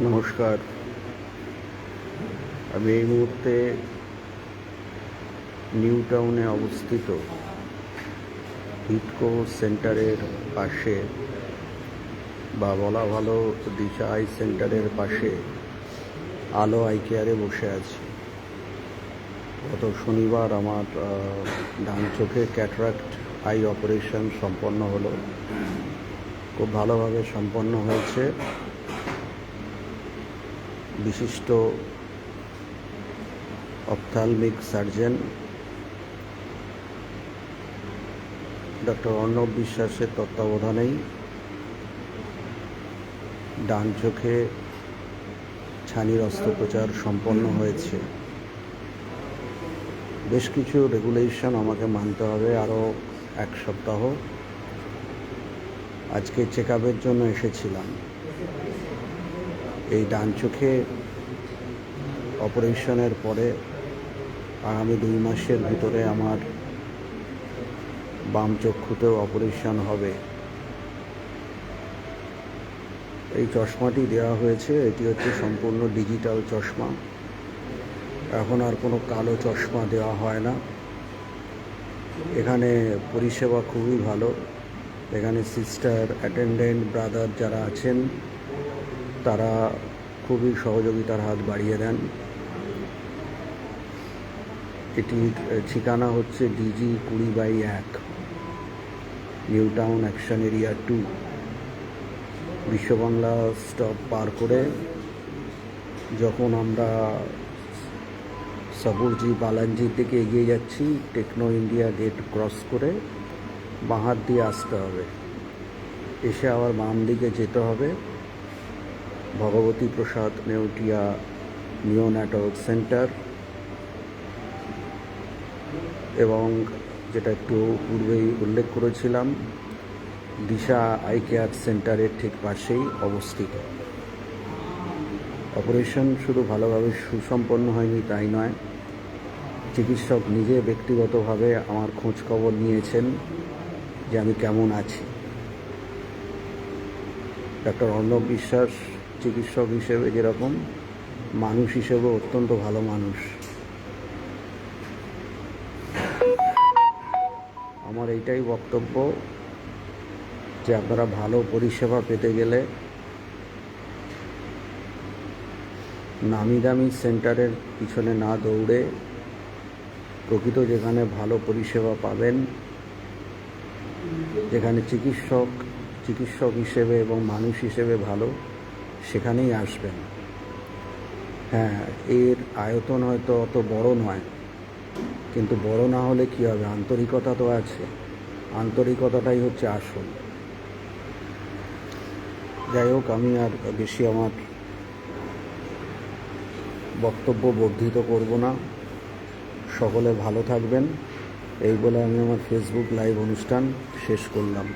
নমস্কার। আমি এই মুহূর্তে নিউ টাউনে অবস্থিত হিটকো সেন্টারের পাশে বা বলা ভালো দিশা আই সেন্টারের পাশে আলো আই কেয়ারে বসে আছি। গত শনিবার আমার ডান চোখে ক্যাটরাক্ট আই অপারেশন সম্পন্ন হলো। খুব ভালোভাবে সম্পন্ন হয়েছে। বিশিষ্ট অপথালমিক সার্জন ডক্টর অর্ণব বিশ্বাসের তত্ত্বাবধানেই ডান চোখে ছানির অস্ত্রোপচার সম্পন্ন হয়েছে। বেশ কিছু রেগুলেশন আমাকে মানতে হবে, আরও এক সপ্তাহ। আজকে চেক আপের জন্য এসেছিলাম। এই ডান চোখে অপারেশনের পরে আগামী দুই মাসের ভিতরে আমার বাম চক্ষুতেও অপারেশন হবে। এই চশমাটি দেওয়া হয়েছে, এটি হচ্ছে সম্পূর্ণ ডিজিটাল চশমা। এখন আর কোনো কালো চশমা দেওয়া হয় না। এখানে পরিষেবা খুবই ভালো। এখানে সিস্টার, অ্যাটেন্ডেন্ট, ব্রাদার যারা আছেন তারা খুবই সহযোগিতার হাত বাড়িয়ে দেন। এটির ঠিকানা হচ্ছে ডিজি কুড়ি বাই এক, New Town action area two. Biswa Bangla stop পার করে যখন আমরা সবুরজি বালানজির দিকে এগিয়ে যাচ্ছি, টেকনো ইন্ডিয়া গেট ক্রস করে বাঁ হাত দিয়ে আসতে হবে। এসে আবার বাম দিকে যেতে হবে। ভগবতী প্রসাদ নেউটিয়া নিওন্যাটল সেন্টার এবং যেটা একটু পূর্বেই উল্লেখ করেছিলাম, দিশা আই কেয়ার সেন্টারের ঠিক পাশেই অবস্থিত। অপারেশন শুধু ভালোভাবে সুসম্পন্ন হয়নি, তাই নয়। চিকিৎসক নিজে ব্যক্তিগতভাবে আমার খোঁজ খবর নিয়েছেন যে আমি কেমন আছি। ডক্টর অর্ণব বিশ্বাস চিকিৎসক হিসেবে যেরকম মানুষ হিসেবে অত্যন্ত ভালো মানুষ। আমার এইটাই বক্তব্য যে আপনারা ভালো পরিষেবা পেতে গেলে নামি দামি সেন্টারের পিছনে না দৌড়ে প্রকৃত যেখানে ভালো পরিষেবা পাবেন, যেখানে চিকিৎসক চিকিৎসক হিসেবে এবং মানুষ হিসেবে ভালো সেখানেই আসবেন। হ্যাঁ এর আয়তন হয়তো অত বড় নয়। কিন্তু বড় না হলে কী হবে? আন্তরিকতা তো আছে। আন্তরিকতাটাই হচ্ছে আসল। যাই হোক, আমি আর বেশি আমার বক্তব্য বর্ধিত করব না। সকলে ভালো থাকবেন। এই বলে আমি আমার ফেসবুক লাইভ অনুষ্ঠান শেষ করলাম।